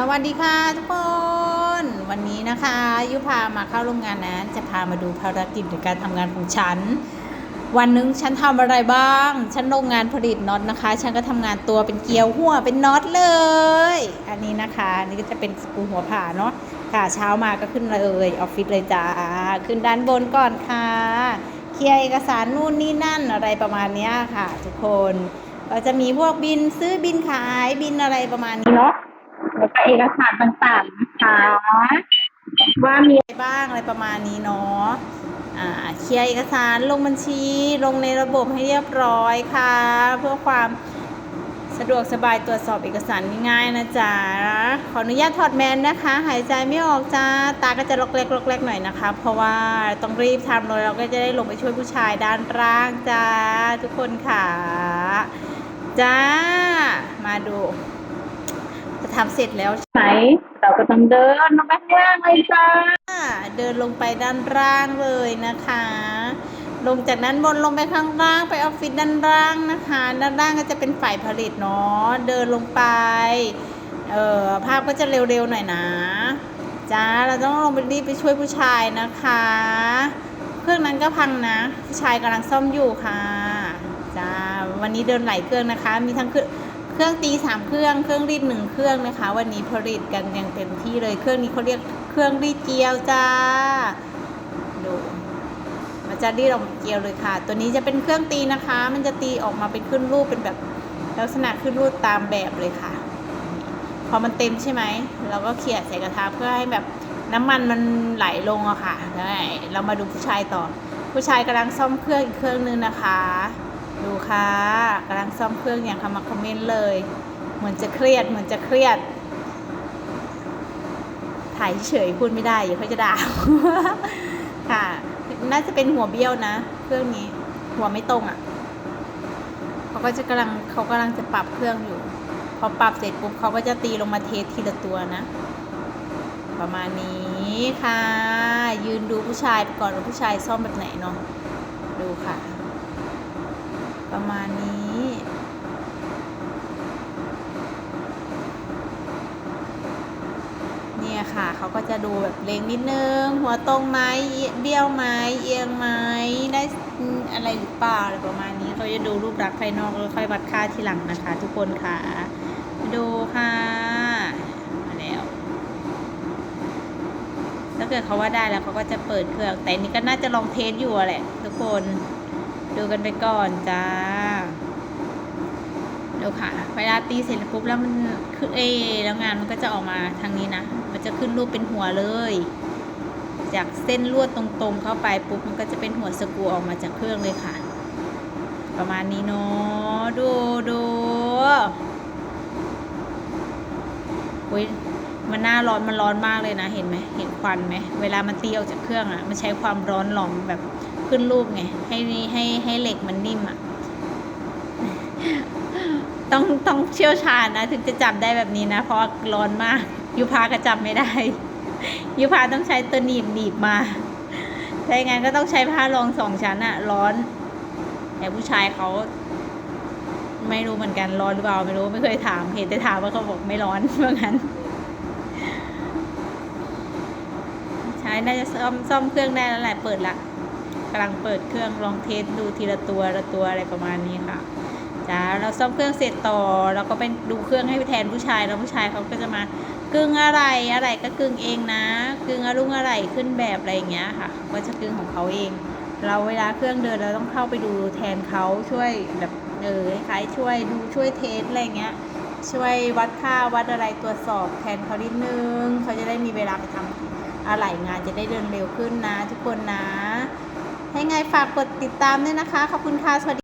สวัสดีค่ะทุกคน วันนี้นะคะยุพามาเข้าโรงงานนะจะพามาดูภารกิจในการทำงานของฉัน วันหนึ่งฉันทำอะไรบ้าง ฉันโรงงานผลิตน็อตนะคะ ฉันก็ทำงานตัวเป็นเกลียวหัวเป็นน็อตเลย อันนี้นะคะนี่ก็จะเป็นสกรูหัวผ่าเนาะค่ะเช้ามาก็ขึ้นเลยออฟฟิศเลยจ้าขึ้นด้านบนก่อนค่ะ เคลียร์เอกสารนู่นนี่นั่นอะไรประมาณนี้ค่ะ ทุกคนก็จะมีพวกบินซื้อบินขายบินอะไรประมาณนี้เนาะ แล้วก็เอกสารต่างๆนะคะว่ามีอะไรบ้างอะไรประมาณนี้เนาะอ่าเคลียร์เอกสารลงบัญชีลงในระบบให้เรียบร้อยค่ะ เพื่อความสะดวกสบายตรวจสอบเอกสารง่ายๆนะจ๊ะ ขออนุญาตถอดแมสนะคะ หายใจไม่ออกจ้า ตาก็จะลอกเล็กลอกเล็กหน่อยนะคะ เพราะว่าต้องรีบทำเลยเราก็จะได้ลงไปช่วยผู้ชายด้านล่างจ้า ทุกคนค่ะ จ้า มาดู ทำเสร็จแล้วใช่ไหมเราก็ต้องเดินลงไปข้างล่างเลยจ้าเดินลงไปด้านล่างเลยนะคะ ลงจากด้านบนลงไปข้างล่างไปออฟฟิศด้านล่างนะคะ ด้านล่างก็จะเป็นฝ่ายผลิตเนาะเดินลงไปเอ่อภาพก็จะเร็วๆหน่อยนะจ้าเราต้องลงไปรีบไปช่วยผู้ชายนะคะ เครื่องนั้นก็พังนะผู้ชายกำลังซ่อมอยู่ค่ะจ้าวันนี้เดินหลายเครื่องนะคะ มีทั้งเครื่อง เครื่องตีสามเครื่อง เครื่องรีดหนึ่งเครื่องนะคะ วันนี้ผลิตกันอย่างเต็มที่เลย เครื่องนี้เขาเรียกเครื่องรีดเกลียวจ้า ดูมันจะรีดออกมาเกลียวเลยค่ะ ตัวนี้จะเป็นเครื่องตีนะคะ มันจะตีออกมาเป็นขึ้นรูปเป็นแบบลักษณะขึ้นรูปตามแบบเลยค่ะ พอมันเต็มใช่ไหม เราก็เขี่ยใส่กระทะเพื่อให้แบบน้ำมันมันไหลลงอะค่ะได้เรามาดูผู้ชายต่อ ผู้ชายกำลังซ่อมเครื่องอีกเครื่องนึงนะคะ ดูค่ะกำลังซ่อมเครื่องอย่างคำมาคอมเมนต์เลย เหมือนจะเครียด เหมือนจะเครียด ถ่ายเฉยพูดไม่ได้อย่าเขาจะด่าค่ะ น่าจะเป็นหัวเบี้ยวนะ เครื่องนี้ หัวไม่ตรงอะ่ะเขาก็จะกำลังเขากำลังจะปรับเครื่องอยู่ พอปรับเสร็จปุ๊บเขาก็จะตีลงมาเทสทีละตัวนะ ประมาณนี้ค่ะ ยืนดูผู้ชายก่อนว่าผู้ชายซ่อมแบบไหนเนาะดูค่ะ ประมาณนี้ เนี่ยค่ะเขาก็จะดูแบบเล็งนิดนึง หัวตรงไหมเบี้ยวไหมเอียงไหมได้อะไรหรือเปล่าอะไรประมาณนี้เขาจะดูรูปลักษณ์ภายนอกแล้วค่อยวัดค่าทีหลังนะคะ ทุกคนค่ะ ดูค่ะมาแล้วถ้าเกิดเขาว่าได้แล้วเขาก็จะเปิดเครื่อง แต่นี่ก็น่าจะลองเทสอยู่แหละทุกคน ดูกันไปก่อนจ้าดูค่ะ เวลาตีเสร็จปุ๊บแล้วมันคือเอแล้วงานมันก็จะออกมาทางนี้นะ มันจะขึ้นรูปเป็นหัวเลย จากเส้นลวดตรงๆเข้าไปปุ๊บมันก็จะเป็นหัวสกูออกมาจากเครื่องเลยค่ะ ประมาณนี้เนาะดูดูอุ้ยมันหน้าร้อนมันร้อนมากเลยนะ เห็นไหมเห็นควันไหมเวลามันตีออกจากเครื่องอะ่ะ มันใช้ความร้อนหลอมแบบ ขึ้นรูปไง ให้ให้ให้เหล็กมันนิ่มอะ่ะ ต้องต้องเชี่ยวชาญนะ ถึงจะจับได้แบบนี้นะ เพราะร้อนมาก ยูพาก็จับไม่ได้ ยูพาต้องใช้ตัวหนีบหนีบมาถ้าอย่างนั้นก็ต้องใช้ผ้ารองสองชั้นอะร้อน แต่ผู้ชายเขาไม่รู้เหมือนกันร้อนหรือเปล่าไม่รู้ไม่เคยถามเห็นแต่ถามว่าเขาบอกไม่ร้อนเพราะงั้น ใช้น่าจะซ่อมซ่อมเครื่องได้แล้วแหละเปิดละ กำลังเปิดเครื่องลองเทสดูทีละตัวละตัวอะไรประมาณนี้ค่ะจ้าเราซ่อมเครื่องเสร็จต่อเราก็ไปดูเครื่องให้แทนผู้ชายแล้วผู้ชายเขาก็จะมากึ่งอะไรอะไรก็กึ่งเองนะกึ่งอรุณอะไรขึ้นแบบอะไรอย่างเงี้ยค่ะก็จะกึ่งของเขาเอง เราเวลาเครื่องเดินเราต้องเข้าไปดูแทนเขาช่วยแบบเออคล้ายช่วยดูช่วยเทสอะไรเงี้ยช่วยวัดค่าวัดอะไรตรวจสอบแทนเขานิดนึงเขาจะได้มีเวลาไปทำอะไรงานจะได้เดินเร็วขึ้นนะ ทุกคนนะ ให้ไงฝากกดติดตามด้วยนะคะ ขอบคุณค่ะ สวัสดี